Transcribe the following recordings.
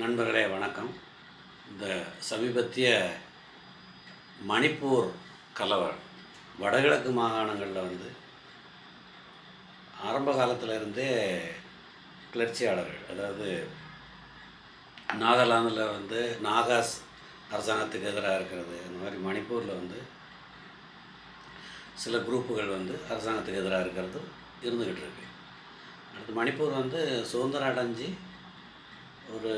நண்பர்களே வணக்கம். இந்த சமீபத்திய மணிப்பூர் கலவரம் வடகிழக்கு மாகாணங்களில் வந்து ஆரம்ப காலத்திலிருந்தே கிளர்ச்சியாளர்கள் அதாவது நாகாலாந்தில் வந்து நாகாஸ் அரசாங்கத்துக்கு எதிராக இருக்கிறது அந்த மாதிரி மணிப்பூரில் வந்து சில குரூப்புகள் வந்து அரசாங்கத்துக்கு எதிராக இருக்கிறது இருந்துக்கிட்டு இருக்கு. அடுத்து மணிப்பூர் வந்து சுதந்திரம் அடைஞ்சு ஒரு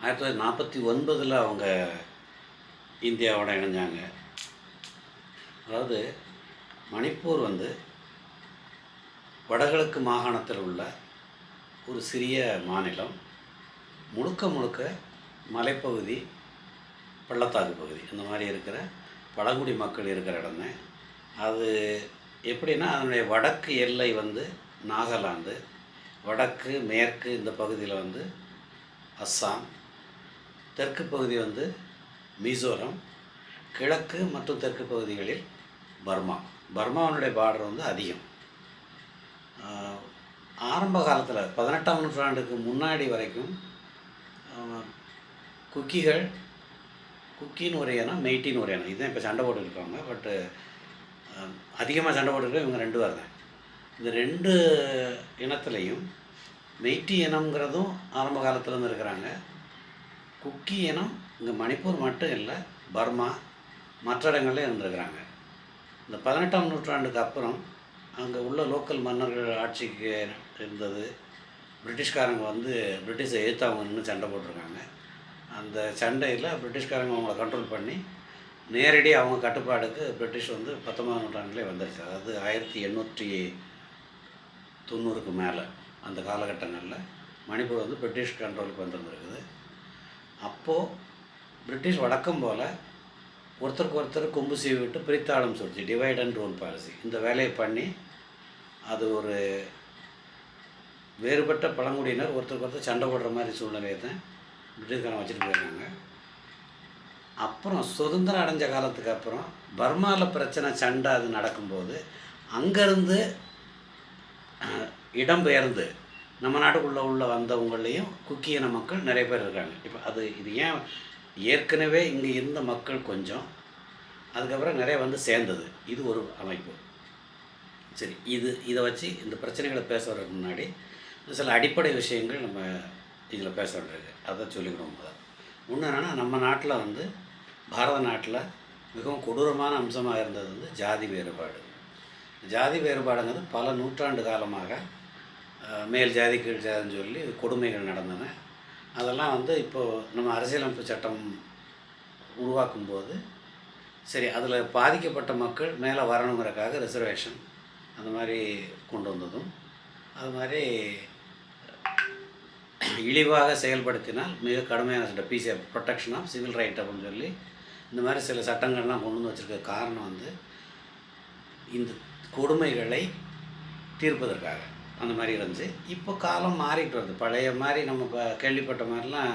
ஆயிரத்தி தொள்ளாயிரத்தி நாற்பத்தி ஒன்பதில் அவங்க இந்தியாவோட இணைஞ்சாங்க. அதாவது மணிப்பூர் வந்து வடகிழக்கு மாகாணத்தில் உள்ள ஒரு சிறிய மாநிலம் முழுக்க முழுக்க மலைப்பகுதி பள்ளத்தாக்கு பகுதி இந்த மாதிரி இருக்கிற பழங்குடி மக்கள் இருக்கிற இடமே. அது எப்படின்னா அதனுடைய வடக்கு எல்லை வந்து நாகாலாந்து வடக்கு மேற்கு இந்த பகுதியில் வந்து அஸ்ஸாம் தெற்கு பகுதி வந்து மிசோரம் கிழக்கு மற்றும் தெற்கு பகுதிகளில் பர்மா. பர்மாவினுடைய பார்டர் வந்து அதிகம். ஆரம்ப காலத்தில் பதினெட்டாம் நூற்றாண்டுக்கு முன்னாடி வரைக்கும் குக்கிகள் குக்கின்னு ஒரு இனம் மெய்ட்டின்னு ஒரு இனம். இதுதான் இப்போ சண்டை போட்டுருக்காங்க பட்டு அதிகமாக சண்டை போட்டுருக்க இவங்க ரெண்டு பேர் தான். இந்த ரெண்டு இனத்துலேயும் மெய்ட்டி இனம்ங்கிறதும் ஆரம்ப காலத்துலேருந்து இருக்கிறாங்க. குக்கி இனம் இங்கே மணிப்பூர் மட்டும் இல்லை பர்மா மற்ற இடங்கள்ல இருந்திருக்கிறாங்க. இந்த பதினெட்டாம் நூற்றாண்டுக்கு அப்புறம் அங்கே உள்ள லோக்கல் மன்னர்கள் ஆட்சிக்கு இருந்தது. பிரிட்டிஷ்காரங்க வந்து பிரிட்டிஷை எதிர்த்து அவங்க நின்று சண்டை போட்டிருக்காங்க. அந்த சண்டையில் பிரிட்டிஷ்காரங்க அவங்கள கண்ட்ரோல் பண்ணி நேரடி அவங்க கட்டுப்பாடுக்கு பிரிட்டிஷ் வந்து பத்தொன்பதாம் நூற்றாண்டுலேயே வந்துருச்சு. அதாவது ஆயிரத்தி எண்ணூற்றி தொண்ணூறுக்கு மேலே அந்த காலகட்டங்களில் மணிப்பூர் வந்து பிரிட்டிஷ் கண்ட்ரோலுக்கு வந்துருந்துருக்குது. அப்போது பிரிட்டிஷ் வழக்கம் போல் ஒருத்தருக்கு ஒருத்தர் கொம்பு சீவி விட்டு பிரித்தாளம் சொல்லிச்சு டிவைட் அண்ட் ரூல் பாலிசி இந்த வேலையை பண்ணி அது ஒரு வேறுபட்ட பழங்குடியினர் ஒருத்தருக்கு ஒருத்தர் சண்டை போடுற மாதிரி சூழ்நிலையை தான் பிரிட்டிஷ்காரன் வச்சுட்டு போயிருக்காங்க. அப்புறம் சுதந்திரம் அடைஞ்ச காலத்துக்கு அப்புறம் பர்மாவில் பிரச்சனை சண்டை அது நடக்கும்போது அங்கேருந்து இடம்பெயர்ந்து நம்ம நாட்டுக்குள்ளே உள்ள வந்தவங்களையும் குக்கியின மக்கள் நிறைய பேர் இருக்காங்க. இப்போ அது இது ஏன் ஏற்கனவே இங்கே இருந்த மக்கள் கொஞ்சம் அதுக்கப்புறம் நிறைய வந்து சேர்ந்தது. இது ஒரு அமைப்பு. சரி இது இதை வச்சு இந்த பிரச்சனைகளை பேசுறதுக்கு முன்னாடி சில அடிப்படை விஷயங்கள் நம்ம இதில் பேச வேண்டியிருக்கு. அதை சொல்லிக்கிறோம் முதல் ஒன்று என்னென்னா நம்ம நாட்டில் வந்து பாரத நாட்டில் மிகவும் கொடூரமான அம்சமாக இருந்தது வந்து ஜாதி வேறுபாடு. ஜாதி வேறுபாடுங்கிறது பல நூற்றாண்டு காலமாக மேல் ஜாதி கீழ் ஜாதின்னு சொல்லி கொடுமைகள் நடந்தன. அதெல்லாம் வந்து இப்போது நம்ம அரசியலமைப்பு சட்டம் உருவாக்கும் போது சரி அதில் பாதிக்கப்பட்ட மக்கள் மேலே வரணுங்கிறக்காக ரிசர்வேஷன் அந்த மாதிரி கொண்டு வந்ததும் அது மாதிரி இழிவாக செயல்படுத்தினால் மிக கடுமையான சட்டம் PCR protection of civil right அப்படின்னு சொல்லி இந்த மாதிரி சில சட்டங்கள்லாம் கொண்டு வந்து வச்சுருக்க காரணம் வந்து இந்த கொடுமைகளை தீர்ப்பதற்காக. அந்த மாதிரி இருந்துச்சு. இப்போ காலம் மாறிட்டு வருது. பழைய மாதிரி நம்ம இப்போ கேள்விப்பட்ட மாதிரிலாம்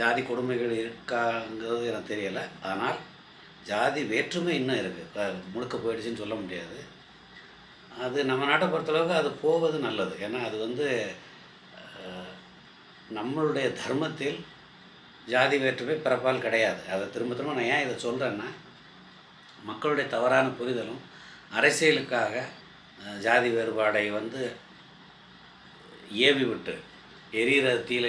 ஜாதி கொடுமைகள் இருக்காங்கிறது எனக்கு தெரியலை. ஆனால் ஜாதி வேற்றுமை இன்னும் இருக்குது முழுக்க போயிடுச்சுன்னு சொல்ல முடியாது. அது நம்ம நாட்டை பொறுத்தளவுக்கு அது போவது நல்லது. ஏன்னா அது வந்து நம்மளுடைய தர்மத்தில் ஜாதி வேற்றுமை பிறப்பால் கிடையாது. அதை திரும்ப திரும்ப நான் ஏன் இதை சொல்கிறேன்னா மக்களுடைய தவறான புரிதலும் அரசியலுக்காக ஜாதி வேறுபாடை வந்து ஏவி விட்டு எரியிற தீல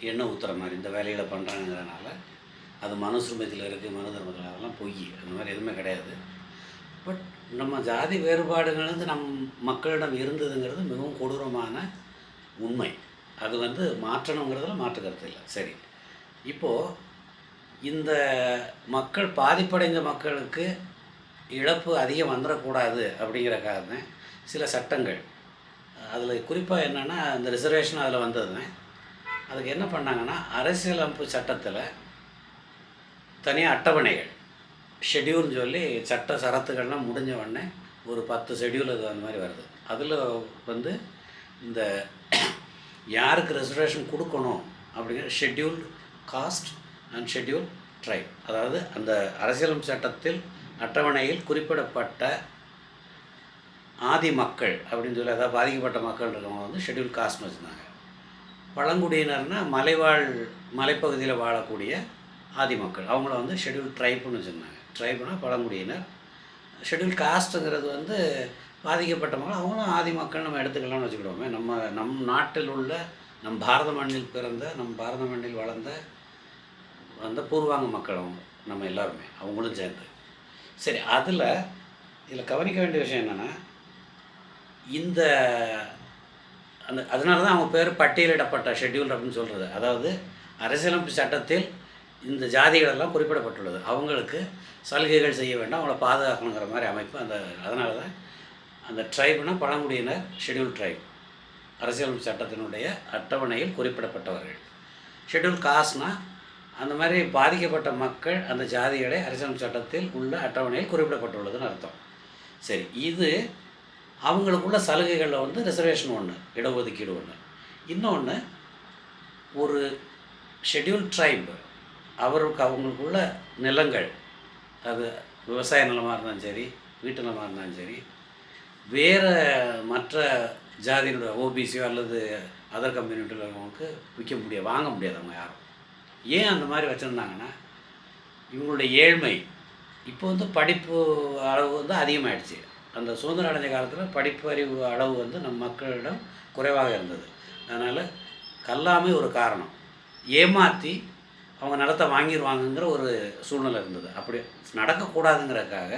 எண்ணெய் ஊற்றுற மாதிரி இந்த வேலையில் பண்ணுறாங்கிறனால அது மனுஸ்மிருதியில் இருக்குது மனு தர்மத்தில் அதெல்லாம் பொய். அந்த மாதிரி எதுவுமே கிடையாது. பட் நம்ம ஜாதி வேறுபாடுகள் வந்து நம் மக்களிடம் இருந்ததுங்கிறது மிகவும் கொடூரமான உண்மை. அது வந்து மாற்றணுங்கிறதுல மாற்று கருத்து இல்லை. சரி. இப்போது இந்த மக்கள் பாதிப்படைந்த மக்களுக்கு இழப்பு அதிகம் வந்துடக்கூடாது அப்படிங்கிற காரணம் சில சட்டங்கள். அதில் குறிப்பாக என்னென்னா இந்த ரிசர்வேஷன் அதில் வந்ததுங்க. அதுக்கு என்ன பண்ணாங்கன்னா அரசியலமைப்பு சட்டத்தில் தனியாக அட்டவணைகள். ஷெட்யூல்னு சொல்லி சட்ட சரத்துகள்லாம் முடிஞ்ச உடனே ஒரு பத்து ஷெட்யூல் அது அந்த மாதிரி வருது. அதில் வந்து இந்த யாருக்கு ரெசர்வேஷன் கொடுக்கணும் அப்படிங்கிற scheduled caste and schedule tribe அதாவது அந்த அரசியலமைப்பு சட்டத்தில் அட்டவணையில் குறிப்பிடப்பட்ட ஆதி மக்கள் அப்படின்னு சொல்லி அதாவது பாதிக்கப்பட்ட மக்கள் இருக்கவங்க வந்து ஷெட்யூல் காஸ்ட்னு வச்சுருந்தாங்க பழங்குடியினர்னால் மலைவாழ் மலைப்பகுதியில் வாழக்கூடிய ஆதி மக்கள். அவங்கள வந்து ஷெட்யூல் ட்ரைப்னு வச்சுருந்தாங்க. ட்ரைப்னா பழங்குடியினர். ஷெட்யூல் காஸ்ட்டுங்கிறது வந்து பாதிக்கப்பட்ட மக்கள். அவங்களும் ஆதி மக்கள் நம்ம எடுத்துக்கலாம்னு வச்சுக்கிடுவோமே நம்ம நம் நாட்டில் உள்ள நம் பாரத மண்ணில் பிறந்த நம் பாரத மண்ணில் வளர்ந்த வந்த பூர்வாங்க மக்கள் அவங்க நம்ம எல்லாருமே. அவங்களும் சேர்ந்து. சரி அதில் இதில் கவனிக்க வேண்டிய விஷயம் என்னென்னா இந்த அந்த அதனால தான் அவங்க பேர் பட்டியலிடப்பட்ட ஷெட்யூல் அப்படின்னு சொல்கிறது அதாவது அரசியலமைப்பு சட்டத்தில் இந்த ஜாதிகளெல்லாம் குறிப்பிடப்பட்டுள்ளது. அவங்களுக்கு சலுகைகள் செய்ய வேண்டாம் அவங்கள பாதுகாக்கணுங்கிற மாதிரி அமைப்பு அந்த அதனால தான் அந்த ட்ரைப்னால் பழங்குடியினர் ஷெட்யூல் ட்ரைப் அரசியலமைப்பு சட்டத்தினுடைய அட்டவணையில் குறிப்பிடப்பட்டவர்கள். ஷெட்யூல் காஸ்னால் அந்த மாதிரி பாதிக்கப்பட்ட மக்கள் அந்த ஜாதிகளை அரசியல் சட்டத்தில் உள்ள அட்டவணையில் குறிப்பிடப்பட்டுள்ளதுன்னு அர்த்தம். சரி இது அவங்களுக்குள்ள சலுகைகளில் வந்து ரிசர்வேஷன் ஒன்று இடஒதுக்கீடு ஒன்று இன்னொன்று ஒரு ஷெட்யூல் ட்ரைப் அவருக்கு அவங்களுக்குள்ள நிலங்கள் அது விவசாய நிலமாக இருந்தாலும் சரி வீட்டு நிலமாக இருந்தாலும் சரி வேறு மற்ற ஜாதியினுடைய ஓபிசியோ அல்லது அதர் கம்யூனிட்டியில் இருக்கவங்களுக்கு விற்க முடியாது வாங்க முடியாது அவங்க யாரும். ஏன் அந்த மாதிரி வச்சுருந்தாங்கன்னா இவங்களுடைய ஏழ்மை இப்போ வந்து படிப்பு அளவு வந்து அதிகமாகிடுச்சு அந்த சுதந்திரம் அடைஞ்ச காலத்தில் படிப்பு அறிவு அளவு வந்து நம் மக்களிடம் குறைவாக இருந்தது. அதனால் கல்லாமை ஒரு காரணம். ஏமாற்றி அவங்க நிலத்தை வாங்கிடுவாங்கங்கிற ஒரு சூழ்நிலை இருந்தது. அப்படி நடக்கக்கூடாதுங்கிறதுக்காக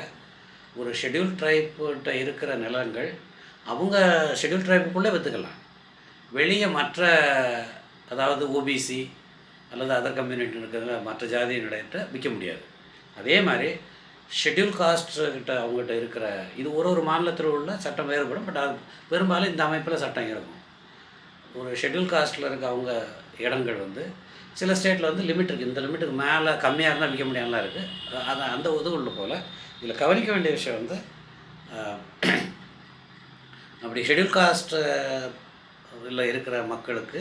ஒரு ஷெட்யூல் ட்ரைப்கிட்ட இருக்கிற நிலங்கள் அவங்க ஷெட்யூல் ட்ரைப்புக்குள்ளே விற்றுக்கலாம் வெளியே மற்ற அதாவது ஓபிசி அல்லது அதர் கம்யூனிட்டி இருக்கிற மற்ற ஜாதியினிட்ட விற்க முடியாது. அதே மாதிரி ஷெட்யூல் காஸ்ட்கிட்ட அவங்ககிட்ட இருக்கிற இது ஒரு ஒரு மாநிலத்தில் உள்ள சட்டம் வேறுபடும் பட் அது பெரும்பாலும் இந்த அமைப்பில் சட்டம் இருக்கும். ஒரு ஷெட்யூல் காஸ்ட்டில் இருக்க அவங்க இடங்கள் வந்து சில ஸ்டேட்டில் வந்து லிமிட் இருக்குது இந்த லிமிட்டுக்கு மேலே கம்மியாக இருந்தால் விற்க முடியாமலாம் இருக்குது அது அந்த இது உள்ள போல் இதில் கவனிக்க வேண்டிய விஷயம் வந்து அப்படி ஷெட்யூல் காஸ்ட்டு இல்லை இருக்கிற மக்களுக்கு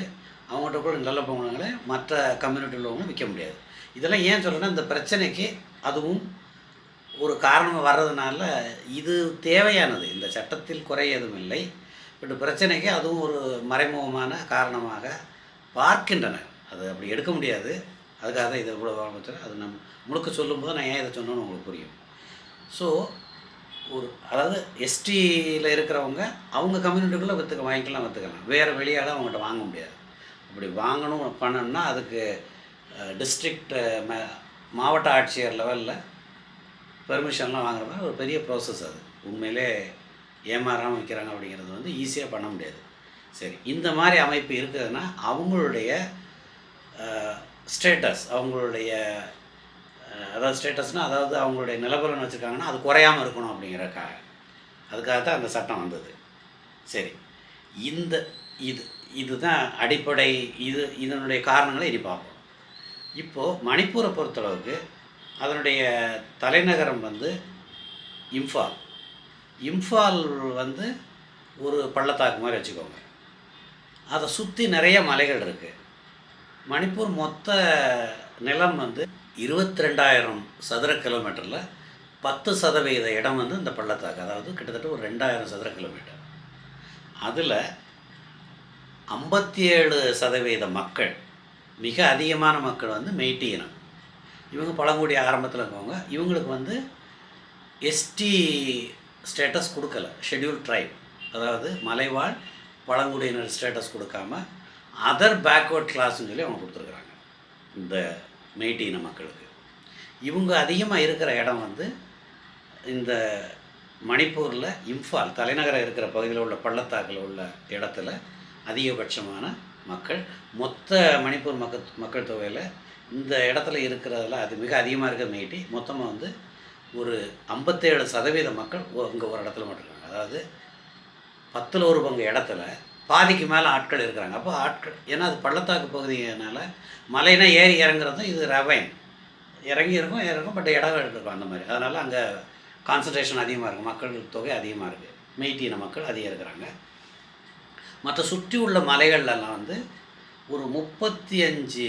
அவங்கள்ட்ட கூட நல்ல பங்குகளை மற்ற கம்யூனிட்டியில் உள்ளவங்களும் விற்க முடியாது. இதெல்லாம் ஏன் சொல்கிறேன்னா இந்த பிரச்சனைக்கு அதுவும் ஒரு காரணமாக வர்றதுனால இது தேவையானது. இந்த சட்டத்தில் குறை எதுவும் இல்லை. பட் பிரச்சனைக்கு அதுவும் ஒரு மறைமுகமான காரணமாக பார்க்கின்றனர் அது அப்படி எடுக்க முடியாது. அதுக்காக தான் இதை இவ்வளோ ஆரம்பிச்சேன் அது நம் முழுக்க சொல்லும்போது நான் ஏன் இதை சொன்னோன்னு உங்களுக்கு புரியும். ஸோ ஒரு அதாவது எஸ்டியில் இருக்கிறவங்க அவங்க கம்யூனிட்டிக்குள்ளே விற்றுக்க வாங்கிக்கலாம் விற்றுக்கலாம் வேறு வெளியால் அவங்ககிட்ட வாங்க முடியாது. அப்படி வாங்கணும் பண்ணணும்னா அதுக்கு டிஸ்ட்ரிக்ட் மாவட்ட ஆட்சியர் லெவலில் பெர்மிஷன்லாம் வாங்குற மாதிரி ஒரு பெரிய ப்ராசஸ் அது. உண்மையிலே ஏமாறாமல் விற்கிறாங்க அப்படிங்கிறது வந்து ஈஸியாக பண்ண முடியாது. சரி இந்த மாதிரி அமைப்பு இருக்குதுன்னா அவங்களுடைய ஸ்டேட்டஸ் அவங்களுடைய அதாவது ஸ்டேட்டஸ்னால் அதாவது அவங்களுடைய நிலபலன் வச்சுருக்காங்கன்னா அது குறையாமல் இருக்கணும் அப்படிங்கிறக்காக அதுக்காக தான் அந்த சட்டம் வந்தது. சரி இந்த இது இதுதான் அடிப்படை இது இதனுடைய காரணங்களை இனி பார்ப்போம். இப்போது மணிப்பூரை பொறுத்தளவுக்கு அதனுடைய தலைநகரம் வந்து இம்ஃபால். இம்ஃபால் வந்து ஒரு பள்ளத்தாக்கு மாதிரி வச்சுக்கோங்க. அதை சுற்றி நிறைய மலைகள் இருக்குது மணிப்பூர் மொத்த நிலம் வந்து இருபத்தி ரெண்டாயிரம் சதுர கிலோமீட்டரில் பத்து சதவீத இடம் வந்து இந்த பள்ளத்தாக்கு. அதாவது கிட்டத்தட்ட ஒரு ரெண்டாயிரம் சதுர கிலோமீட்டர். அதில் ஐம்பத்தி ஏழு சதவீத மக்கள் மிக அதிகமான மக்கள் வந்து மெய்ட்டி இனம் இவங்க பழங்குடி ஆரம்பத்தில் இருக்கவங்க. இவங்களுக்கு வந்து எஸ்டி ஸ்டேட்டஸ் கொடுக்கல. ஷெட்யூல் ட்ரைப் அதாவது மலைவாழ் பழங்குடியினர் ஸ்டேட்டஸ் கொடுக்காம அதர் பேக்வர்ட் கிளாஸ்ன்னு சொல்லி அவங்க கொடுத்துருக்குறாங்க. இந்த மெய்டி இன மக்களுக்கு. இவங்க அதிகமாக இருக்கிற இடம் வந்து இந்த மணிப்பூரில் இம்ஃபால் தலைநகரம் இருக்கிற பகுதியில் உள்ள பள்ளத்தாக்கில் உள்ள இடத்துல அதிகபட்சமான மக்கள். மொத்த மணிப்பூர் மக்கள் மக்கள் தொகையில் இந்த இடத்துல இருக்கிறதுல அது மிக அதிகமாக இருக்க மெய்ட்டி மொத்தமாக வந்து ஒரு ஐம்பத்தேழு சதவீத மக்கள் இங்கே ஒரு இடத்துல மட்டும் இருக்காங்க. அதாவது பத்தில் ஒரு பங்கு இடத்துல பாதிக்கு மேலே ஆட்கள் இருக்கிறாங்க. அப்போ ஆட்கள் ஏன்னா அது பள்ளத்தாக்கு பகுதினால மலைனா ஏறி இறங்குறதும் இது ரவைன். இறங்கி இருக்கும் இறங்கும் பட் இடம் இருக்கும் அந்த மாதிரி. அதனால் அங்கே கான்சன்ட்ரேஷன் அதிகமாக இருக்கும் மக்கள் தொகை அதிகமாக இருக்குது மெய்ட்டின மக்கள் அதிகம் இருக்கிறாங்க. மற்ற சுற்றி உள்ள மலைகள்லாம் வந்து ஒரு முப்பத்தி அஞ்சு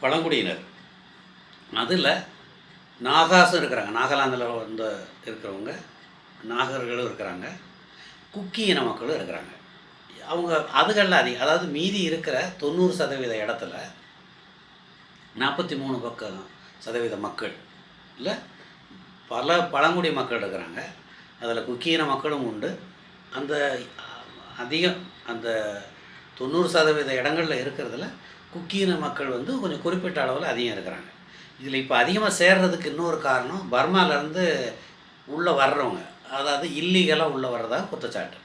பழங்குடியினர். அதில் நாகாஸும் இருக்கிறாங்க. நாகாலாந்தில் வந்து இருக்கிறவங்க நாகர்களும் இருக்கிறாங்க. குக்கி இன மக்களும் இருக்கிறாங்க. அவங்க அதுகளில் அதிகம் அதாவது மீதி இருக்கிற தொண்ணூறு சதவீத இடத்துல நாற்பத்தி மூணு பக்கம் சதவீத மக்கள் இல்லை பல பழங்குடி மக்கள் இருக்கிறாங்க. அதில் குக்கியின மக்களும் உண்டு. அந்த அதிகம். அந்த தொண்ணூறு சதவீத இடங்களில் இருக்கிறதுல குக்கியின மக்கள் வந்து கொஞ்சம் குறிப்பிட்ட அளவில் அதிகம் இருக்கிறாங்க. இதில் இப்போ அதிகமாக சேர்றதுக்கு இன்னொரு காரணம் பர்மாலேருந்து உள்ளே வர்றவங்க. அதாவது இல்லீகலாக உள்ளே வர்றதா குற்றச்சாட்டு.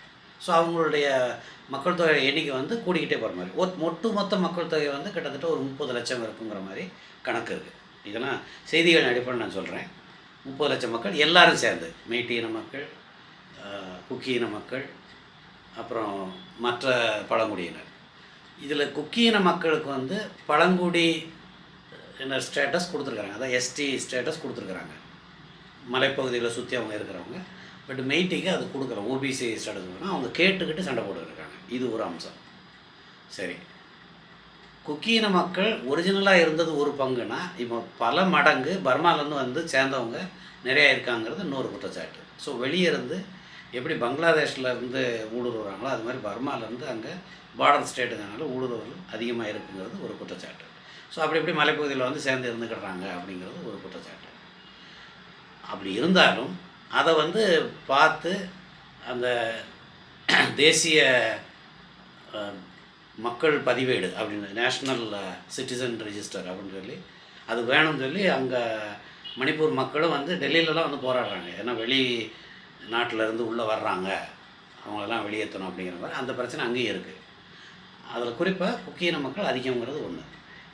ஸோ அவங்களுடைய மக்கள் தொகை எண்ணிக்கை வந்து கூடிக்கிட்டே போகிற மாதிரி. ஒத் ஒட்டு மொத்த மக்கள் தொகை வந்து கிட்டத்தட்ட ஒரு முப்பது லட்சம் இருக்குங்கிற மாதிரி கணக்கு இருக்குது இதெல்லாம் செய்திகள் அடிப்படையில் நான் சொல்கிறேன் முப்பது லட்சம் மக்கள் எல்லாரும் சேர்ந்து மெய்ட்டி மக்கள் குக்கீன மக்கள் அப்புறம் மற்ற பழங்குடியினர். இதில் குக்கியின மக்களுக்கு வந்து பழங்குடி என்ன ஸ்டேட்டஸ் கொடுத்துருக்குறாங்க. அதான் எஸ்டி ஸ்டேட்டஸ் கொடுத்துருக்குறாங்க. மலைப்பகுதியில் சுற்றி அவங்க இருக்கிறவங்க. பட் மெய்ட்டிக்கு அது கொடுக்குறோம். ஓபிசி ஸ்டேட்டஸ் அவங்க கேட்டுக்கிட்டு சண்டை போட்டுருக்காங்க இது ஒரு அம்சம். சரி. குக்கியின மக்கள் ஒரிஜினலாக இருந்தது ஒரு பங்குனா இப்போ பல மடங்கு பர்மாலேருந்து வந்து சேர்ந்தவங்க நிறையா இருக்காங்கிறது இன்னொரு குற்றச்சாட்டு. ஸோ வெளியே இருந்து எப்படி பங்களாதேஷில் இருந்து ஊடுருவுறாங்களோ அது மாதிரி பர்மாலேருந்து அங்கே பார்டர் ஸ்டேட்டுங்கனால ஊடுருவல் அதிகமாக இருக்குங்கிறது ஒரு குற்றச்சாட்டு. ஸோ அப்படி இப்படி மலைப்பகுதியில் வந்து சேர்ந்து இருந்துக்கிடுறாங்க அப்படிங்கிறது ஒரு குற்றச்சாட்டு. அப்படி இருந்தாலும் அதை வந்து பார்த்து அந்த தேசிய மக்கள் பதிவேடு அப்படின்னு நேஷ்னல் சிட்டிசன் ரிஜிஸ்டர் அப்படின்னு சொல்லி அது வேணும்னு சொல்லி அங்கே மணிப்பூர் மக்களும் வந்து டெல்லியிலலாம் வந்து போராடுறாங்க. ஏன்னா வெளி நாட்டிலேருந்து உள்ளே வர்றாங்க. அவங்களெல்லாம் வெளியேற்றணும் அப்படிங்கிற மாதிரி அந்த பிரச்சனை அங்கேயும் இருக்குது அதில் குறிப்பாக குக்கியின மக்கள் அதிகங்கிறது ஒன்று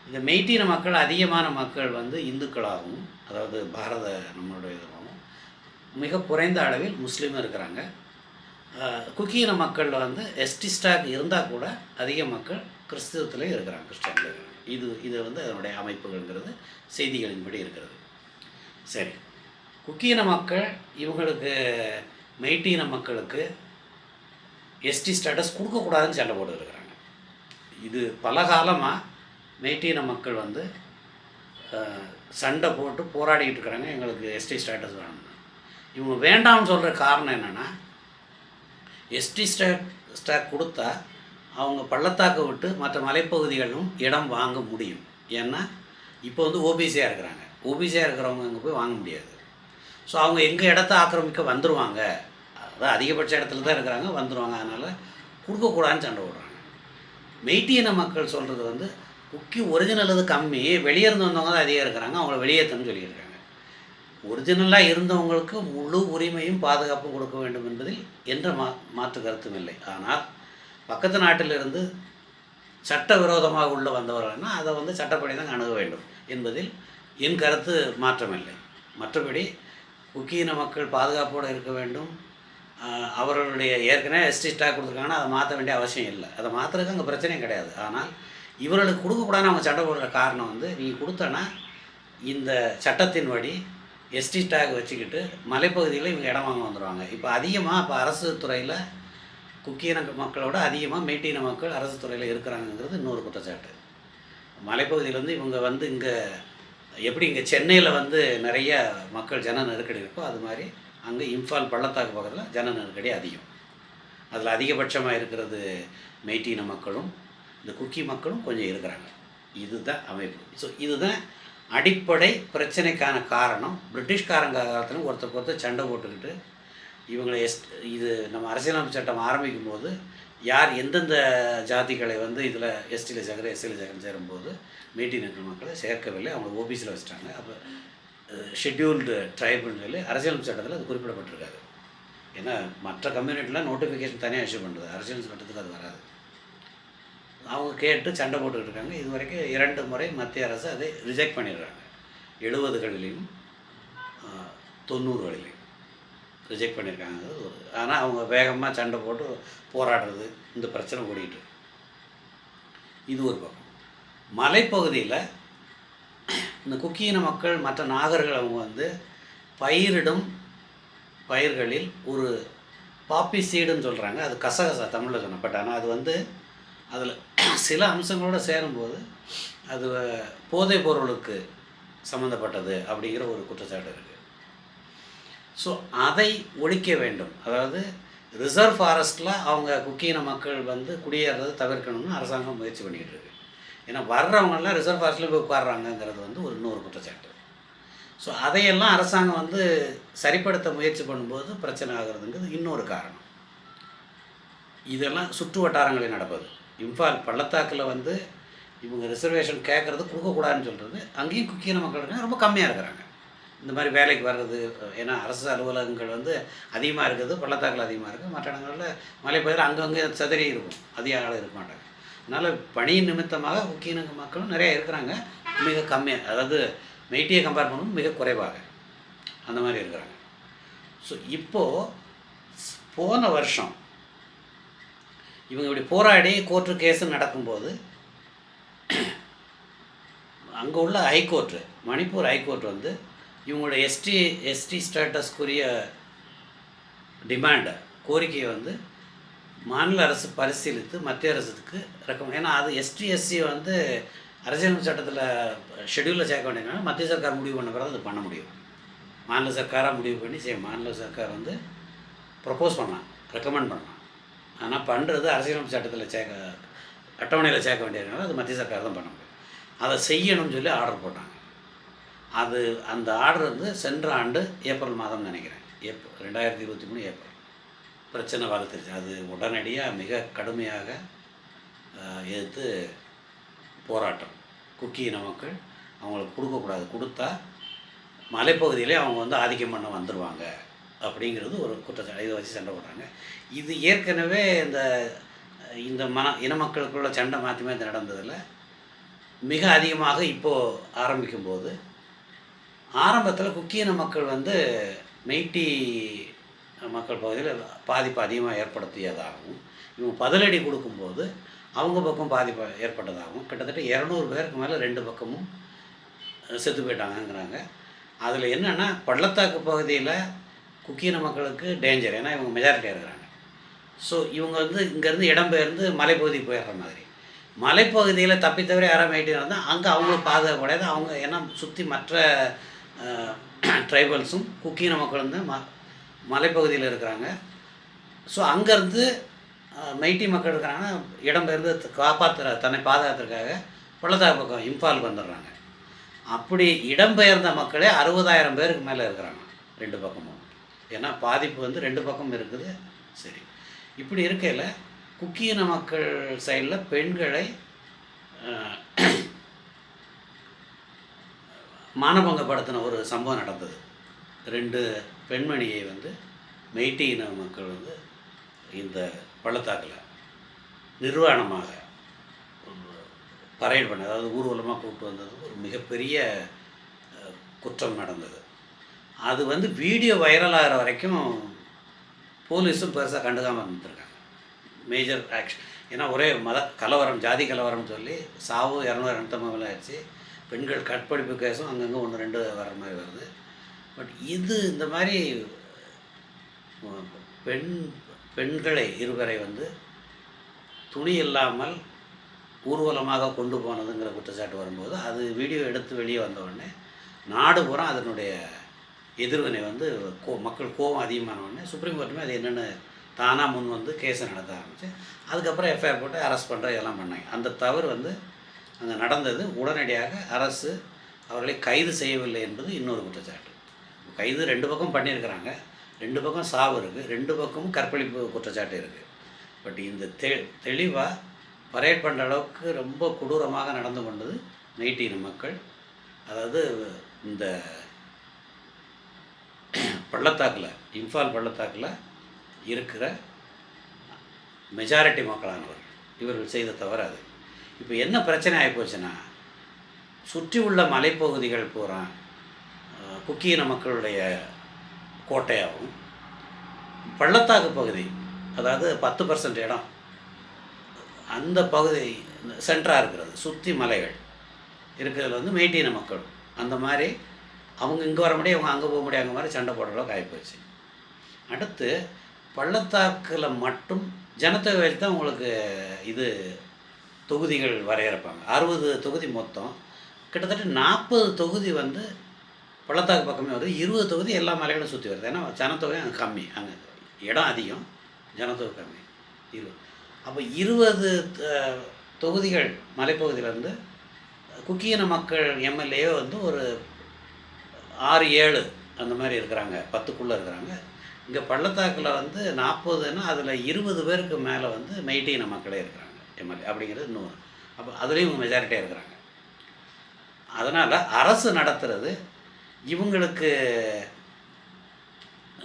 இந்த மெய்ட்டின மக்கள் அதிகமான மக்கள் வந்து இந்துக்களாகவும் அதாவது பாரத நம்மளுடைய இதுவாகவும் மிக குறைந்த அளவில் முஸ்லீமும் இருக்கிறாங்க. குக்கியின மக்களில் வந்து எஸ்டி ஸ்டாக் இருந்தால் கூட அதிக மக்கள் கிறிஸ்தவத்திலே இருக்கிறாங்க கிறிஸ்டியனில் இருக்கிறாங்க. இது இது வந்து அதனுடைய அமைப்புகள்ங்கிறது செய்திகளின்படி இருக்கிறது. சரி. குக்கியின மக்கள் இவங்களுக்கு மெய்டீன மக்களுக்கு எஸ்டி ஸ்டேட்டஸ் கொடுக்கக்கூடாதுன்னு சண்டை போட்டு இருக்கிறாங்க இது பல காலமாக மெய்டீன மக்கள் வந்து சண்டை போட்டு போராடிக்கிட்டு இருக்கிறாங்க எங்களுக்கு எஸ்டி ஸ்டேட்டஸ் வேணும்னு. இவங்க வேண்டாம்னு சொல்கிற காரணம் என்னென்னா எஸ்டி ஸ்டாக் ஸ்டாக் கொடுத்தா அவங்க பள்ளத்தாக்கை விட்டு மற்ற மலைப்பகுதிகளிலும் இடம் வாங்க முடியும். ஏன்னா இப்போ வந்து ஓபிசியாக இருக்கிறாங்க. ஓபிசியாக இருக்கிறவங்க அங்கே போய் வாங்க முடியாது. ஸோ அவங்க எங்கள் இடத்த ஆக்கிரமிக்க வந்துடுவாங்க அதான் அதிகபட்ச இடத்துல தான் இருக்கிறாங்க வந்துடுவாங்க அதனால் கொடுக்கக்கூடாதுன்னு சண்டை போடுறாங்க. மெய்ட்டியின மக்கள் சொல்கிறது வந்து குக்கி ஒரிஜினல் இது கம்மி வெளியே இருந்து வந்தவங்க தான் அதிகம் இருக்கிறாங்க அவங்கள வெளியேற்றணும்னு சொல்லியிருக்காங்க. ஒரிஜினலாக இருந்தவங்களுக்கு முழு உரிமையும் பாதுகாப்பும் கொடுக்க வேண்டும் என்பதில் எந்த மா மாற்று கருத்தும் இல்லை. ஆனால் பக்கத்து நாட்டிலிருந்து சட்டவிரோதமாக உள்ளே வந்தவர்கள்னால் அதை வந்து சட்டப்படி தான் அணுக வேண்டும் என்பதில் என் கருத்து மாற்றமில்லை. மற்றபடி குக்கியின மக்கள் பாதுகாப்போடு இருக்க வேண்டும். அவர்களுடைய ஏற்கனவே எஸ்டி ஸ்டாக் கொடுத்துருக்காங்கன்னா அதை மாற்ற வேண்டிய அவசியம் இல்லை. அதை மாற்றுறதுக்கு அங்கே பிரச்சனையும் கிடையாது. ஆனால் இவர்களுக்கு கொடுக்கக்கூடாதுன்னு அவங்க சண்டை போடுற காரணம் வந்து நீ கொடுத்தனா இந்த சட்டத்தின்படி எஸ்டி ஸ்டாக் வச்சுக்கிட்டு மலைப்பகுதியில் இவங்க இடம் வாங்க வந்துடுவாங்க இப்போ அதிகமாக இப்போ அரசு துறையில் குக்கியின மக்களோட அதிகமாக மேட்டின மக்கள் அரசு துறையில் இருக்கிறாங்கங்கிறது இன்னொரு குற்றச்சாட்டு. மலைப்பகுதியிலேருந்து இவங்க வந்து இங்கே எப்படி இங்கே சென்னையில் வந்து நிறைய மக்கள் ஜன நெருக்கடி இருக்கோ அது மாதிரி அங்கே இம்ஃபால் பள்ளத்தாக்கு பக்கத்தில் ஜன நெருக்கடி அதிகம். அதில் அதிகபட்சமாக இருக்கிறது மெய்டீன மக்களும் இந்த குக்கி மக்களும் கொஞ்சம் இருக்கிறாங்க. இதுதான் அமைப்பு. ஸோ இதுதான் அடிப்படை பிரச்சனைக்கான காரணம். பிரிட்டிஷ்காரங்க காலத்திலும் ஒருத்தருக்கு ஒருத்தர் சண்டை போட்டுக்கிட்டு இவங்களை எஸ் இது நம்ம அரசியலமைப்பு சட்டம் ஆரம்பிக்கும் போது யார் எந்தெந்த ஜாதிகளை வந்து இதில் எஸ்டியில் சேர்க்குற எஸ்சியில் சேர்க்க சேரும்போது மேட்டி நெற்று மக்களை சேர்க்கவில்லை. அவங்க ஓபிஸில் வச்சுட்டாங்க. அப்போ ஷெட்யூல்டு ட்ரைபுன்னு சொல்லி அரசியலமைப்பு சட்டத்தில் அது குறிப்பிடப்பட்டிருக்காது. ஏன்னா மற்ற கம்யூனிட்டிலாம் நோட்டிஃபிகேஷன் தனியாக இஷ்யூ பண்ணுறது அரசியல் சட்டத்துக்கு அது வராது. அவங்க கேட்டு சண்டை போட்டுக்கிட்டு இருக்காங்க. இது வரைக்கும் இரண்டு முறை மத்திய அரசு அதை ரிஜெக்ட் பண்ணிடுறாங்க. எழுபதுகளிலையும் தொண்ணூறுகளிலையும் ரிஜெக்ட் பண்ணியிருக்காங்க. ஒரு ஆனால் அவங்க வேகமாக சண்டை போட்டு போராடுறது இந்த பிரச்சனை ஓடிட்டு இது ஒரு பக்கம். மலைப்பகுதியில் இந்த குக்கியின மக்கள் மற்ற நாகர்கள் அவங்க வந்து பயிரிடும் பயிர்களில் ஒரு பாப்பி சீடுன்னு சொல்கிறாங்க அது கசகசா தமிழில் சொன்ன பட் ஆனால் அது வந்து அதில் சில அம்சங்களோடு சேரும்போது அது போதைப் பொருளுக்கு சம்மந்தப்பட்டது அப்படிங்கிற ஒரு குற்றச்சாட்டு இருக்குது ஸோ அதை ஒழிக்க வேண்டும். அதாவது ரிசர்வ் ஃபாரஸ்ட்டில் அவங்க குக்கீன மக்கள் வந்து குடியேறதை தவிர்க்கணும்னு அரசாங்கம் முயற்சி பண்ணிக்கிட்டு இருக்கு. ஏன்னா வர்றவங்கெல்லாம் ரிசர்வ் ஃபாரஸ்ட்டில் போய் உட்கார்றாங்கங்கிறது வந்து ஒரு இன்னொரு குற்றச்சாட்டு. ஸோ அதையெல்லாம் அரசாங்கம் வந்து சரிப்படுத்த முயற்சி பண்ணும்போது பிரச்சனை ஆகுறதுங்கிறது இன்னொரு காரணம். இதெல்லாம் சுற்று வட்டாரங்களில் நடப்பது. இம்ஃபால் பள்ளத்தாக்கில் வந்து இவங்க ரிசர்வேஷன் கேட்குறது கொடுக்கக்கூடாதுன்னு சொல்கிறது அங்கேயும் குக்கீன மக்கள் ரொம்ப கம்மியாக இருக்கிறாங்க. இந்த மாதிரி வேலைக்கு வர்றது ஏன்னா அரசு அலுவலகங்கள் வந்து அதிகமாக இருக்குது பள்ளத்தாக்கில் அதிகமாக இருக்குது மற்ற இடங்களில் மலைப்பயிர் அங்கங்கே சிதறி இருக்கும் அதிக ஆள் இருக்க மாட்டாங்க. அதனால் பணி நிமித்தமாக குக்கீன மக்களும் நிறையா இருக்கிறாங்க. மிக கம்மியாக அதாவது மெய்ட்டியை கம்பேர் பண்ணும் மிக குறைவாக அந்த மாதிரி இருக்கிறாங்க. ஸோ இப்போது போன வருஷம் இவங்க இப்படி போராடி கோர்ட்டு கேஸு நடக்கும்போது அங்கே உள்ள ஹைகோர்ட்டு மணிப்பூர் ஹைகோர்ட் வந்து இவங்களோட எஸ்டி எஸ்டி ஸ்டேட்டஸ்க்குரிய டிமாண்டை கோரிக்கையை வந்து மாநில அரசு பரிசீலித்து மத்திய அரசுக்கு ரெக்கமெண்ட் ஏன்னா அது எஸ்டி எஸ்சி வந்து அரசியலமைப்பு சட்டத்தில் ஷெடியூலில் சேர்க்க வேண்டியதுனால மத்திய சர்க்கார் முடிவு பண்ண பிறகு அது பண்ண முடியும். மாநில சர்க்காராக முடிவு பண்ணி சரி மாநில சர்க்கார் வந்து ப்ரப்போஸ் பண்ணலாம் ரெக்கமெண்ட் பண்ணலாம். ஆனால் பண்ணுறது அரசியலமைப்பு சட்டத்தில் சேர்க்க அட்டவணையில் சேர்க்க வேண்டியதுனால அது மத்திய சர்க்கார் தான் பண்ண முடியும். அதை செய்யணும்னு சொல்லி ஆர்டர் போட்டாங்க. அது அந்த ஆர்டர் வந்து சென்ற ஆண்டு ஏப்ரல் மாதம் நினைக்கிறேன். ஏப்ரல் ரெண்டாயிரத்தி இருபத்தி மூணு ஏப்ரல். பிரச்சனை வளர்த்துருச்சு. அது உடனடியாக மிக கடுமையாக எதிர்த்து போராட்டம். குக்கியின மக்கள் அவங்களுக்கு கொடுக்கக்கூடாது. கொடுத்தா மலைப்பகுதியிலே அவங்க வந்து ஆதிக்கம் பண்ண வந்துடுவாங்க அப்படிங்கிறது ஒரு குற்றச்சாட்டு. இதை வச்சு சண்டை போடுறாங்க. இது ஏற்கனவே இந்த இந்த மன இன மக்களுக்குள்ள சண்டை மாற்றி மாற்றி நடந்ததில் மிக அதிகமாக இப்போது ஆரம்பிக்கும்போது ஆரம்பத்தில் குக்கியின மக்கள் வந்து மெய்ட்டி மக்கள் பகுதியில் பாதிப்பு அதிகமாக ஏற்படுத்தியதாகவும் இவங்க பதிலடி கொடுக்கும்போது அவங்க பக்கம் பாதிப்பு ஏற்பட்டதாகவும் கிட்டத்தட்ட இரநூறு பேருக்கு மேலே ரெண்டு பக்கமும் செத்து போயிட்டாங்கங்கிறாங்க. அதில் என்னென்னா பள்ளத்தாக்கு பகுதியில் குக்கீன மக்களுக்கு டேஞ்சர் ஏன்னா இவங்க மெஜாரிட்டியாக இருக்கிறாங்க. ஸோ இவங்க வந்து இங்கேருந்து இடம்பெயர்ந்து மலைப்பகுதிக்கு போயிடுற மாதிரி. மலைப்பகுதியில் தப்பி தவிர யாராவது இருந்தால் அங்கே அவங்களும் பாதுகாப்பு அவங்க ஏன்னா சுற்றி மற்ற ட்ரைபல்ஸும் குக்கீன மக்களும் தான் ம மலைப்பகுதியில் இருக்கிறாங்க. ஸோ அங்கேருந்து மைட்டி மக்கள் இருக்கிறாங்கன்னா இடம்பெயர்ந்து காப்பாற்றுற தன்னை பாதுகாத்துறதுக்காக பள்ளத்தாக்கு பக்கம் இம்பாலுக்கு வந்துடுறாங்க. அப்படி இடம்பெயர்ந்த மக்களே அறுபதாயிரம் பேருக்கு மேலே இருக்கிறாங்க ரெண்டு பக்கமும். ஏன்னா பாதிப்பு வந்து ரெண்டு பக்கமும் இருக்குது. சரி. இப்படி இருக்கையில் குக்கியின மக்கள் சைடில் பெண்களை மானபங்கப்படுத்தின ஒரு சம்பவம் நடந்தது. ரெண்டு பெண்மணியை வந்து மெய்ட்டி இன மக்கள் வந்து இந்த பள்ளத்தாக்கில் நிர்வாணமாக பரையட் பண்ண அதாவது ஊர்வலமாக கூப்பிட்டு வந்தது ஒரு மிகப்பெரிய குற்றம் நடந்தது. அது வந்து வீடியோ வைரல் ஆகிற வரைக்கும் போலீஸும் பெருசாக கண்டுக்காமல் இருந்துருக்காங்க. Major action. ஏன்னா ஒரே மத கலவரம் ஜாதி கலவரம்னு சொல்லி சாவு இரநூறு இரநூத்தம்பது ஆயிடுச்சு பெண்கள் கற்பழிப்பு கேஸும் அங்கங்கே ஒன்று ரெண்டு வர மாதிரி வருது. பட் இது இந்த மாதிரி பெண் பெண்களை இருவரை வந்து துணி இல்லாமல் ஊர்வலமாக கொண்டு போனதுங்கிற குற்றச்சாட்டு வரும்போது அது வீடியோ எடுத்து வெளியே வந்தவுடனே நாடு பூரா அதனுடைய எதிர்வினை வந்து கோ மக்கள் கோபம் அதிகமான உடனே சுப்ரீம் கோர்ட்டுமே அது என்னென்னு தானாக முன் வந்து கேஸை நடத்த ஆரம்பிச்சு அதுக்கப்புறம் எஃப்ஐஆர் போட்டு அரெஸ்ட் பண்ணுற இதெல்லாம் பண்ணாங்க. அந்த தவறு வந்து அங்கே நடந்தது. உடனடியாக அரசு அவர்களை கைது செய்யவில்லை என்பது இன்னொரு குற்றச்சாட்டு. கைது ரெண்டு பக்கம் பண்ணியிருக்கிறாங்க. ரெண்டு பக்கம் சாவு இருக்குது ரெண்டு பக்கமும் கற்பழிப்பு குற்றச்சாட்டு இருக்குது பட் இந்த தெ தெளிவாக பரேட் பண்ணுற அளவுக்கு ரொம்ப கொடூரமாக நடந்து கொண்டது நைட்டின மக்கள். அதாவது இந்த பள்ளத்தாக்கில் இம்பால் பள்ளத்தாக்கில் இருக்கிற மெஜாரிட்டி மக்களானவர் இவர்கள் செய்த தவறாது அது. இப்போ என்ன பிரச்சனை ஆகிப்போச்சுன்னா சுற்றி உள்ள மலைப்பகுதிகள் பூரா அஹ், குக்கியின மக்களுடைய கோட்டையாகவும் பள்ளத்தாக்கு பகுதி அதாவது பத்து பர்சன்ட் இடம் அந்த பகுதி சென்டராக இருக்கிறது. சுற்றி மலைகள் இருக்கிறதுல வந்து மெய்ட்டின மக்கள். அந்த மாதிரி அவங்க இங்கே வர முடியும் அவங்க அங்கே போக முடியும் அங்கே மாதிரி சண்டை போடுற ஆகிப்போச்சு அடுத்து பள்ளத்தாக்கில் மட்டும் ஜனத்தொகையில் தான் உங்களுக்கு இது தொகுதிகள் வரையறுப்பாங்க. அறுபது தொகுதி மொத்தம். கிட்டத்தட்ட நாற்பது தொகுதி வந்து பள்ளத்தாக்கு பக்கமே வருது. இருபது தொகுதி எல்லா மலைகளும் சுற்றி வருது. ஏன்னா ஜனத்தொகை அங்கே கம்மி. அங்கே இடம் அதிகம். ஜனத்தொகை கம்மி. இருபது. அப்போ இருபது தொகுதிகள் மலைப்பகுதியிலேருந்து குக்கியின மக்கள் எம்எல்ஏ வந்து ஒரு ஆறு ஏழு அந்த மாதிரி இருக்கிறாங்க. பத்துக்குள்ளே இருக்கிறாங்க. இங்கே பள்ளத்தாக்கில் வந்து நாற்பதுன்னா அதில் இருபது பேருக்கு மேலே வந்து மெய்டீன மக்களே இருக்கிறாங்க. எம்எல்ஏ அப்படிங்கிறது நூறு. அப்போ அதுலேயும் மெஜாரிட்டியாக இருக்கிறாங்க. அதனால் அரசு நடத்துறது இவங்களுக்கு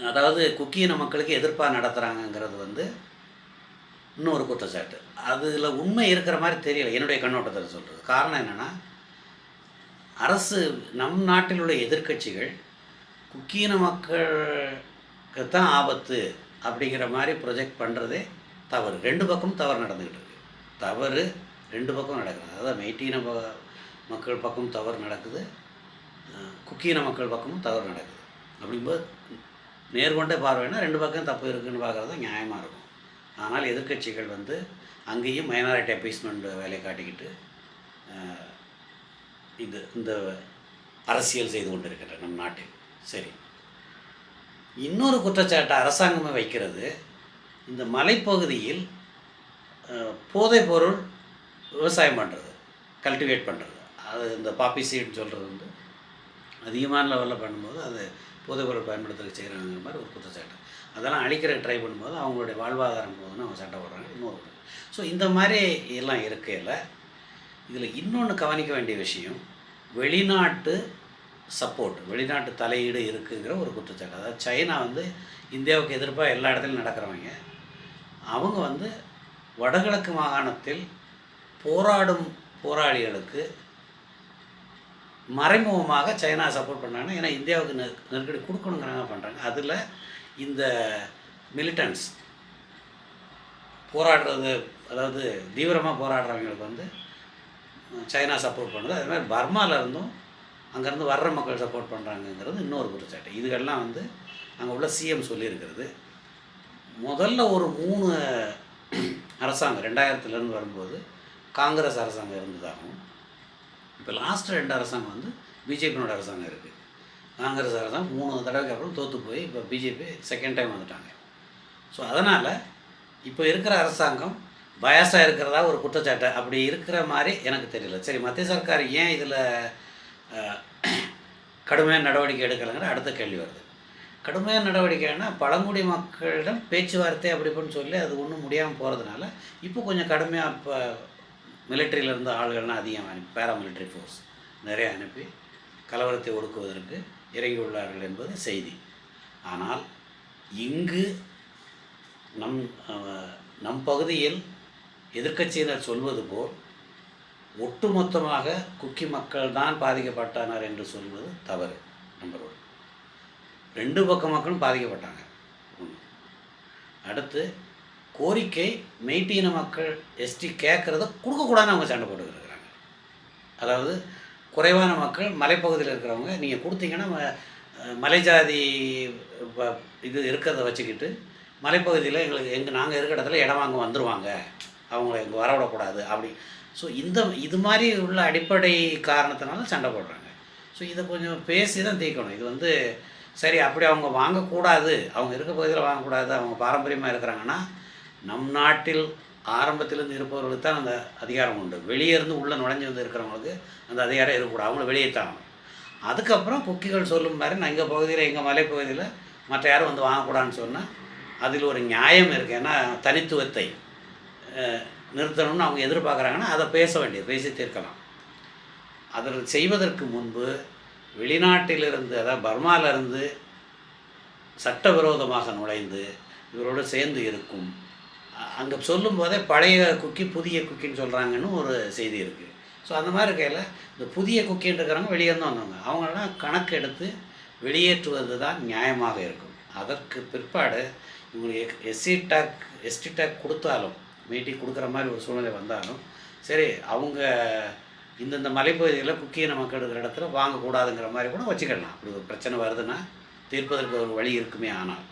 அதாவது குக்கியின மக்களுக்கு எதிர்ப்பாக நடத்துகிறாங்கங்கிறது வந்து இன்னொரு குற்றச்சாட்டு. அதில் உண்மை இருக்கிற மாதிரி தெரியல. என்னுடைய கண்ணோட்டத்தில் சொல்கிறது காரணம் என்னென்னா அரசு நம் நாட்டில் உள்ள எதிர்க்கட்சிகள் குக்கீன மக்களுக்கு தான் ஆபத்து அப்படிங்கிற மாதிரி ப்ரொஜெக்ட் பண்ணுறதே தவறு. ரெண்டு பக்கமும் தவறு நடந்துக்கிட்டு இருக்கு. தவறு ரெண்டு பக்கம் நடக்குது. அதாவது மெய்டீன ப- மக்கள் பக்கம் தவறு நடக்குது. குக்கீன மக்கள் பக்கமும் தவறு நடக்குது. அப்படிங்கும்போது நேர்கொண்ட பார்வைனா ரெண்டு பக்கம் தப்பு இருக்குன்னு பார்க்குறது தான் நியாயமாக இருக்கும். ஆனால் எதிர்க்கட்சிகள் வந்து அங்கேயும் மைனாரிட்டி அப்பீஸ்மெண்ட் வேலையை காட்டிக்கிட்டு இது இந்த அரசியல் செய்து கொண்டிருக்கின்ற நம் நாட்டில். சரி. இன்னொரு குற்றச்சாட்டை அரசாங்கமே வைக்கிறது. இந்த மலைப்பகுதியில் போதைப்பொருள் போதைப் பொருள் விவசாயம் பண்ணுறது கல்டிவேட் பண்ணுறது அது இந்த பாப்பி சீட்னு சொல்கிறது வந்து அதிகமான லெவலில் பண்ணும்போது அது போதைப்பொருள் பயன்படுத்துறதுக்கு செய்கிறாங்கிற மாதிரி ஒரு குற்றச்சாட்டு. அதெல்லாம் அழிக்கிற ட்ரை பண்ணும்போது அவங்களுடைய வாழ்வாதாரம் போதுன்னு அவங்க சட்டை போடுறாங்க இன்னொரு ஸோ இந்த மாதிரி எல்லாம் இருக்கையில் இதில் இன்னொன்று கவனிக்க வேண்டிய விஷயம் வெளிநாட்டு சப்போர்ட் வெளிநாட்டு தலையீடு இருக்குங்கிற ஒரு குற்றச்சாட்டு. அதாவது சைனா வந்து இந்தியாவுக்கு எதிர்ப்பாக எல்லா இடத்துலையும் நடக்கிறவங்க. அவங்க வந்து வடகிழக்கு மாகாணத்தில் போராடும் போராளிகளுக்கு மறைமுகமாக சைனா சப்போர்ட் பண்ணாங்க. ஏன்னா இந்தியாவுக்கு நெரு நெருக்கடி கொடுக்கணுங்கிறாங்க பண்ணுறாங்க அதில் இந்த மிலிட்டன்ஸ் போராடுறது அதாவது தீவிரமாக போராடுறவங்களுக்கு வந்து சைனா சப்போர்ட் பண்ணுது. அதே மாதிரி பர்மால இருந்தும் அங்கேருந்து வர்ற மக்கள் சப்போர்ட் பண்ணுறாங்கங்கிறது இன்னொரு குற்றச்சாட்டு. இதுகெல்லாம் வந்து அங்கே உள்ள சிஎம் சொல்லியிருக்கிறது. முதல்ல ஒரு மூணு அரசாங்கம் ரெண்டாயிரத்துலேருந்து வரும்போது காங்கிரஸ் அரசாங்கம் இருந்ததாகவும் இப்போ லாஸ்ட் ரெண்டு அரசாங்கம் வந்து பிஜேபியோட அரசாங்கம் இருக்குது காங்கிரஸ் அரசாங்கம் மூணு தடவைக்கு அப்புறம் தோற்று போய் இப்போ பிஜேபி செகண்ட் டைம் வந்துட்டாங்க. ஸோ அதனால் இப்போ இருக்கிற அரசாங்கம் பயாஸாக இருக்கிறதா ஒரு குற்றச்சாட்டு? அப்படி இருக்கிற மாதிரி எனக்கு தெரியல. சரி மத்திய சர்க்கார் ஏன் இதில் கடுமையான நடவடிக்கை எடுக்கலைங்கிற அடுத்த கேள்வி வருது. கடுமையான நடவடிக்கைன்னா பழங்குடி மக்களிடம் பேச்சுவார்த்தை அப்படி இப்படின்னு சொல்லி அது ஒன்றும் முடியாமல் போகிறதுனால இப்போ கொஞ்சம் கடுமையாக இப்போ மிலிட்ரியில் இருந்த ஆளுகள்லாம் அதிகம் அனுப்பி பேராமிலிட்ரி ஃபோர்ஸ் நிறைய அனுப்பி கலவரத்தை ஒடுக்குவதற்கு இறங்கியுள்ளார்கள் என்பது செய்தி. ஆனால் இங்கு நம் நம் பகுதியில் எதிர்க்கட்சியினர் சொல்வது போல் ஒட்டுமொத்தமாக குக்கி மக்கள் தான் பாதிக்கப்பட்டனர் என்று சொல்வது தவறு நம்பர் ஒன் ரெண்டு பக்க மக்களும் பாதிக்கப்பட்டாங்க. ஒண்ணு. அடுத்து கோரிக்கை மெய்ட்டீன மக்கள் எஸ்டி கேட்குறத கொடுக்கக்கூடாதுன்னு அவங்க சண்டை போட்டுக்கிறாங்க அதாவது குறைவான மக்கள் மலைப்பகுதியில் இருக்கிறவங்க நீங்கள் கொடுத்தீங்கன்னா ம- மலை ஜாதி இது இருக்கிறத வச்சுக்கிட்டு மலைப்பகுதியில் எங்களுக்கு எங்கள் நாங்கள் இருக்கிற இடத்துல இடம் வாங்க வந்துடுவாங்க அவங்கள இங்கே வரவிடக்கூடாது அப்படி. ஸோ இந்த இது மாதிரி உள்ள அடிப்படை காரணத்தினால சண்டை போடுறாங்க. ஸோ இதை கொஞ்சம் பேசி தான் தீர்க்கணும். இது வந்து சரி அப்படி அவங்க வாங்கக்கூடாது. அவங்க இருக்க பகுதியில் வாங்கக்கூடாது. அவங்க பாரம்பரியமாக இருக்கிறாங்கன்னா நம் நாட்டில் ஆரம்பத்திலிருந்து இருப்பவர்களுக்கு தான் அந்த அதிகாரம் உண்டு. வெளியே இருந்து உள்ளே நுழைஞ்சு வந்து இருக்கிறவங்களுக்கு அந்த அதிகாரம் இருக்கக்கூடாது. அவங்கள வெளியேற்றாங்க அதுக்கப்புறம் குக்கிகள் சொல்லும் மாதிரி நான் எங்கள் பகுதியில் எங்கள் மலைப்பகுதியில் மற்ற யாரும் வந்து வாங்கக்கூடாதுன்னு சொன்னால் அதில் ஒரு நியாயம் இருக்குது ஏன்னா தனித்துவத்தை நிறுத்தணும்னு அவங்க எதிர்பார்க்குறாங்கன்னா அதை பேச வேண்டியது பேசி தீர்க்கலாம். அதில் செய்வதற்கு முன்பு வெளிநாட்டிலிருந்து அதாவது பர்மாவிலிருந்து சட்டவிரோதமாக நுழைந்து இவரோடு சேர்ந்து இருக்கும் அங்கே சொல்லும்போதே பழைய குக்கி புதிய குக்கின்னு சொல்கிறாங்கன்னு ஒரு செய்தி இருக்குது ஸோ அந்த மாதிரி இருக்கையில் இந்த புதிய குக்கின்னு இருக்கிறவங்க வெளியே இருந்து வந்தவங்க அவங்களாம் கணக்கு எடுத்து வெளியேற்றுவது தான் நியாயமாக இருக்கும். அதற்கு பிற்பாடு இவங்களுக்கு எஸ்சி டேக் எஸ்டி டேக் கொடுத்தாலும் மீட்டி கொடுக்குற மாதிரி ஒரு சூழ்நிலை வந்தாலும் சரி அவங்க இந்தந்த மலைப்பகுதிகளில் குக்கியின மக்கள் இருக்கிற இடத்துல வாங்கக்கூடாதுங்கிற மாதிரி கூட வச்சுக்கலாம். அப்படி ஒரு பிரச்சனை வருதுன்னா தீர்ப்பதற்கு ஒரு வழி இருக்குமே ஆனால்.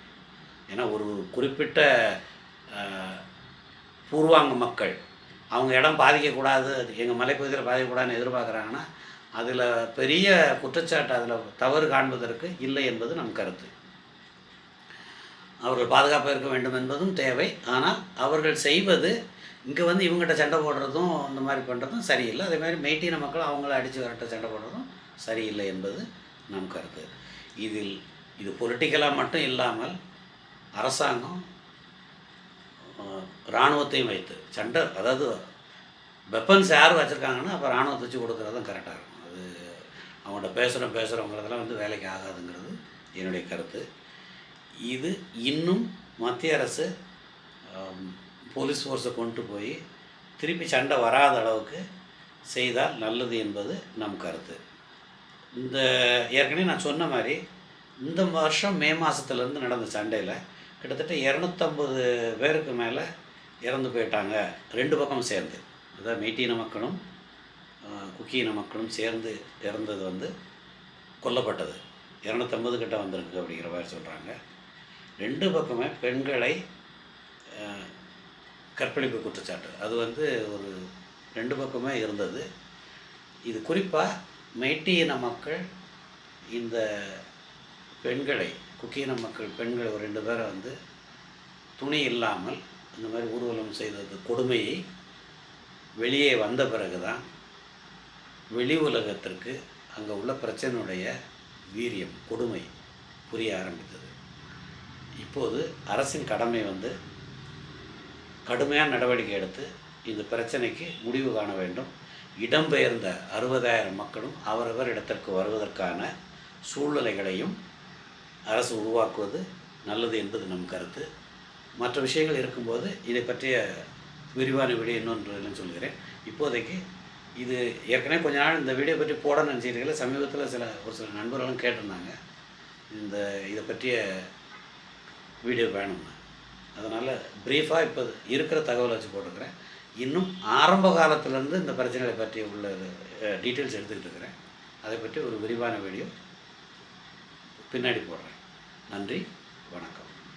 ஏன்னா ஒரு குறிப்பிட்ட பூர்வாங்க மக்கள். அவங்க இடம் பாதிக்கக்கூடாது எங்கள் மலைப்பகுதியில் பாதிக்கக்கூடாதுன்னு எதிர்பார்க்குறாங்கன்னா அதில் பெரிய குற்றச்சாட்டு அதில் தவறு காண்பதற்கு இல்லை என்பது நம் கருத்து. அவர்கள் பாதுகாப்பாக இருக்க வேண்டும் என்பதும் தேவை. ஆனால் அவர்கள் செய்வது இங்கே வந்து இவங்ககிட்ட சண்டை போடுறதும் இந்த மாதிரி பண்ணுறதும் சரியில்லை. அதே மாதிரி மெய்ட்டின மக்கள் அவங்கள அடித்து வரட்ட சண்டை போடுறதும் சரியில்லை என்பது நம் கருத்து. இதில் இது பொலிட்டிக்கலாக மட்டும் இல்லாமல் அரசாங்கம் இராணுவத்தையும் வைத்து சண்டை அதாவது வெப்பன்ஸ் யார் வச்சுருக்காங்கன்னா அப்போ இராணுவத்தை வச்சு கொடுக்குறதும் கரெக்டாக இருக்கும். அது அவங்கள்ட்ட பேசுகிறோம் பேசுகிறவங்கிறதெல்லாம் வந்து வேலைக்கு ஆகாதுங்கிறது என்னுடைய கருத்து. இது இன்னும் மத்திய அரசு போலீஸ் ஃபோர்ஸை கொண்டு போய் திருப்பி சண்டை வராத அளவுக்கு செய்தால் நல்லது என்பது நம் கருத்து. இந்த ஏற்கனவே நான் சொன்ன மாதிரி இந்த வருஷம் மே மாதத்துலேருந்து நடந்த சண்டையில் கிட்டத்தட்ட இரநூத்தம்பது பேருக்கு மேலே இறந்து போயிட்டாங்க. ரெண்டு பக்கம் சேர்ந்து. அதாவது மெய்ட்டின மக்களும் குக்கியின மக்களும் சேர்ந்து இறந்தது வந்து கொல்லப்பட்டது. இரநூத்தம்பது கிட்ட வந்திருக்கு அப்படிங்கிற மாதிரி சொல்கிறாங்க ரெண்டு பக்கமே பெண்களை கற்பழிப்பு குற்றச்சாட்டு. அது வந்து ஒரு ரெண்டு பக்கமே இருந்தது. இது குறிப்பாக மெய்ட்டியின மக்கள் இந்த பெண்களை குக்கீன மக்கள் பெண்கள் ஒரு ரெண்டு பேரை வந்து துணி இல்லாமல் இந்த மாதிரி ஊர்வலம் செய்தது கொடுமையை வெளியே வந்த பிறகு தான் வெளி உலகத்திற்கு அங்கே உள்ள பிரச்சனையுடைய வீரியம் கொடுமை புரிய ஆரம்பித்தது. இப்போது அரசின் கடமை வந்து கடுமையான நடவடிக்கை எடுத்து இந்த பிரச்சனைக்கு முடிவு காண வேண்டும். இடம்பெயர்ந்த அறுபதாயிரம் மக்களும் அவரவர் இடத்திற்கு வருவதற்கான சூழ்நிலைகளையும் அரசு உருவாக்குவது நல்லது என்பது நம் கருத்து. மற்ற விஷயங்கள் இருக்கும்போது இதை பற்றிய விரிவான வீடியோ இன்னொன்று சொல்கிறேன் இப்போதைக்கு இது ஏற்கனவே கொஞ்ச நாள் இந்த வீடியோ பற்றி போட நினச்சிருக்கல சமீபத்தில் சில ஒரு சில நண்பர்களும் கேட்டிருந்தாங்க. இந்த இதை பற்றிய வீடியோ வேணும்னு. அதனால் ப்ரீஃபாக இப்போ இருக்கிற தகவலை வச்சு போட்டுக்கிறேன் இன்னும் ஆரம்ப காலத்துலேருந்து இந்த பிரச்சனைகளை பற்றி உள்ள டீட்டெயில்ஸ் எடுத்துக்கிட்டு இருக்கிறேன். அதை பற்றி ஒரு விரிவான வீடியோ. பின்னாடி போடுறேன். நன்றி வணக்கம்.